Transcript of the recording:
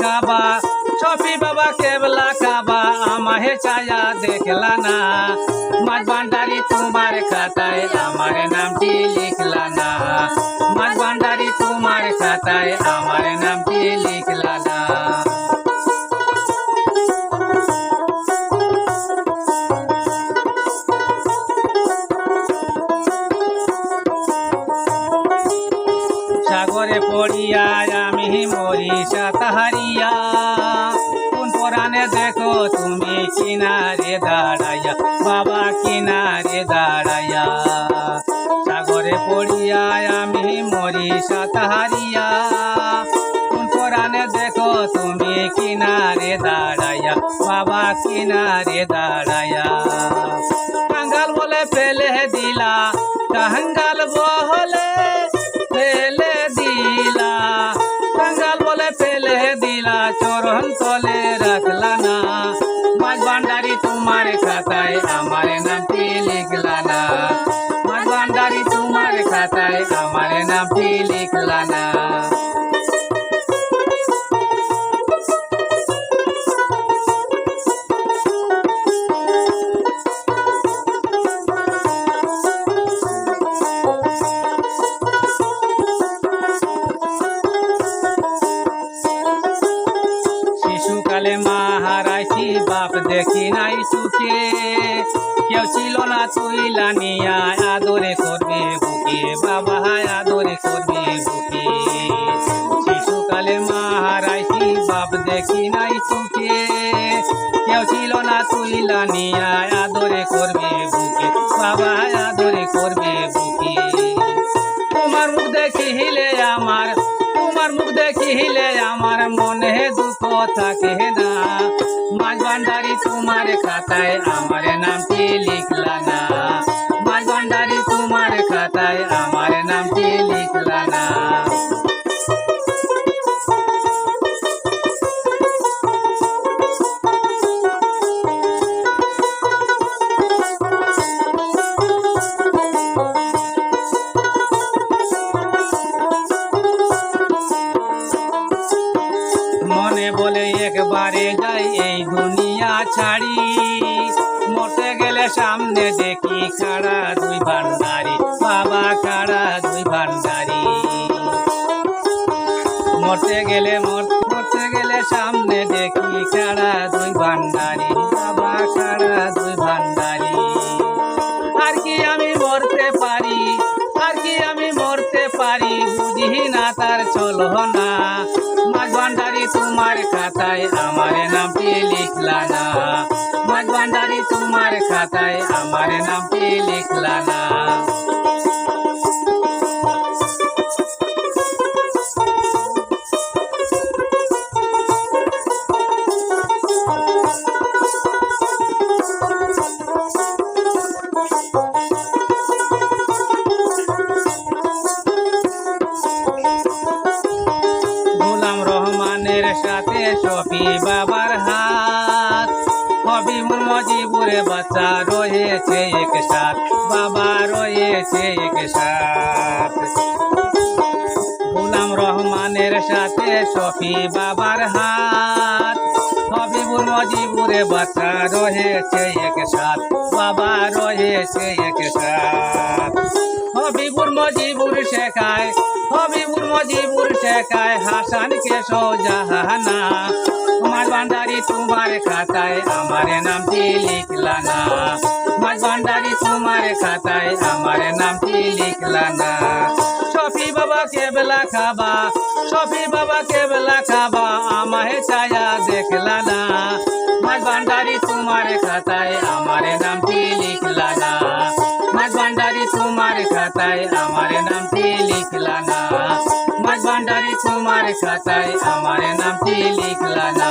খাবা, সফি বাবা কেবলা কাবা আমাহে ছায়া দেখলা না। মাছ ভান্ডারি তোমার খাতায়, আমার নামটি লিখলা না। মাছ ভান্ডারি তোমার খাতায়, আমার নামটি কোন পরাণে দেখো তুমি কিনারে দাঁড়াইয়া, বাবা কিনারে দাঁড়াইয়া। সাগরে পড়িয়া আমি মরি সাতাহারিয়া। কোন পরাণে দেখো তুমি কিনারে দাঁড়াইয়া, বাবা কিনারে দাঁড়াইয়া। বাপ দেখি নাই সুখে। কেউ ছিল না তুই লানিয়া আদরে করবে বুকে। বাবা আদরে করবে বুকে। শিশুকালে মা হারাইছি বাপ দেখি নাই সুখে। কেউ ছিল না তুই লানিয়া আদরে করবে বুকে। বাবা আদরে করবে বুকে। তোমার মুখ দেখিলে আমার, তোমার মুখ দেখিলে আমার। মনে দুঃখ থাকে না। মাঝ ভান্ডারি তোমার খাতায় আমার নামটি লিখলা না মাঝ ভান্ডারি তোমার খাতায় আমার নামটি লিখলা না মনে বলে একবারে যাই এই দুনিয়া ছাড়ি মরতে গেলে সামনে দেখি খাড়া দুই ভান্ডারি। বাবা খাড়া দুই ভান্ডারি। মরতে গেলে মর- মরতে গেলে সামনে দেখি খাড়া দুই ভান্ডারি। বাবা খাড়া দুই ভান্ডারি। আর কি আমি মরতে পারি? আর কি আমি মরতে পারি? বুঝি না তার চলো না মাঝ ভান্ডারি তোমার খাতায় আমার নামটি লিখলা না মাঝ ভান্ডারি তোমার খাতায় আমার নামটি লিখলা না শফি বাবার হাত। কবি মজিবুরে বাচ্চা রয়েছে এক সাথ, বাবা রয়েছে এক সাথ। গোলাম রহমানের সাথে শফি বাবার হাত। হবিবুর মজিবুরে বাচ্চা রয়েছে এক সাথ, বাবা রয়েছে এক সাথ। হবিবুর মজিবুর শেখায় হবিবুর মজিবুর শেখায় হাসানকে সৌজাহানা। ভান্ডারি তোমার খাতায়, আমার নামটি লিখলা না। মাঝ ভান্ডারি তোমার খাতায়, আমার নামটি লিখলা না। সফি বাবা কেবলা খাবা, সফি বাবা কেবলা খাবা, আমায় ছায়া দেখলা না। তোমার খাতায় আমার নামটি লিখলা না।